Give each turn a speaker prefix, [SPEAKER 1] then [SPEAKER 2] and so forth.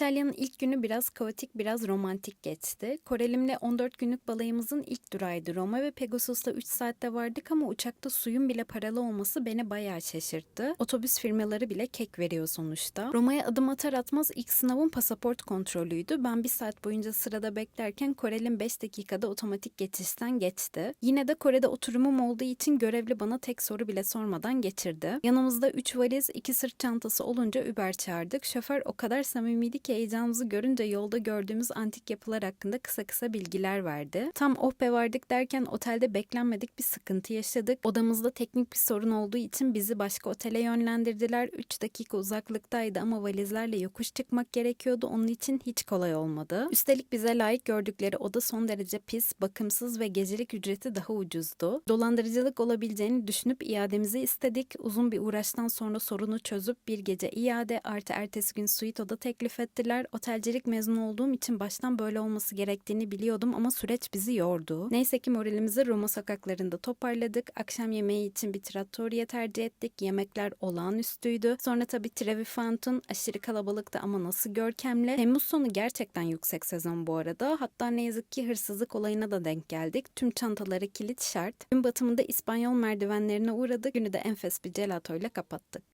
[SPEAKER 1] İtalya'nın ilk günü biraz kaotik, biraz romantik geçti. Korelimle 14 günlük balayımızın ilk durağıydı Roma ve Pegasus'ta 3 saatte vardık ama uçakta suyun bile paralı olması beni bayağı şaşırttı. Otobüs firmaları bile kek veriyor sonuçta. Roma'ya adım atar atmaz ilk sınavım pasaport kontrolüydü. Ben bir saat boyunca sırada beklerken Korelim 5 dakikada otomatik geçişten geçti. Yine de Kore'de oturumum olduğu için görevli bana tek soru bile sormadan geçirdi. Yanımızda 3 valiz, 2 sırt çantası olunca Uber çağırdık. Şoför o kadar samimiydi ki heyecanımızı görünce yolda gördüğümüz antik yapılar hakkında kısa kısa bilgiler verdi. Tam oh be vardık derken otelde beklenmedik bir sıkıntı yaşadık. Odamızda teknik bir sorun olduğu için bizi başka otele yönlendirdiler. 3 dakika uzaklıktaydı ama valizlerle yokuş çıkmak gerekiyordu. Onun için hiç kolay olmadı. Üstelik bize layık gördükleri oda son derece pis, bakımsız ve gecelik ücreti daha ucuzdu. Dolandırıcılık olabileceğini düşünüp iademizi istedik. Uzun bir uğraştan sonra sorunu çözüp bir gece iade artı ertesi gün suite oda teklif ettiler. Otelcilik mezunu olduğum için baştan böyle olması gerektiğini biliyordum ama süreç bizi yordu. Neyse ki moralimizi Roma sokaklarında toparladık. Akşam yemeği için bir trattoria tercih ettik. Yemekler olağanüstüydü. Sonra tabii Trevi Fountain aşırı kalabalıktı ama nasıl görkemli. Temmuz sonu gerçekten yüksek sezon bu arada. Hatta ne yazık ki hırsızlık olayına da denk geldik. Tüm çantaları kilit şart. Gün batımında İspanyol merdivenlerine uğradık. Günü de enfes bir gelato ile kapattık.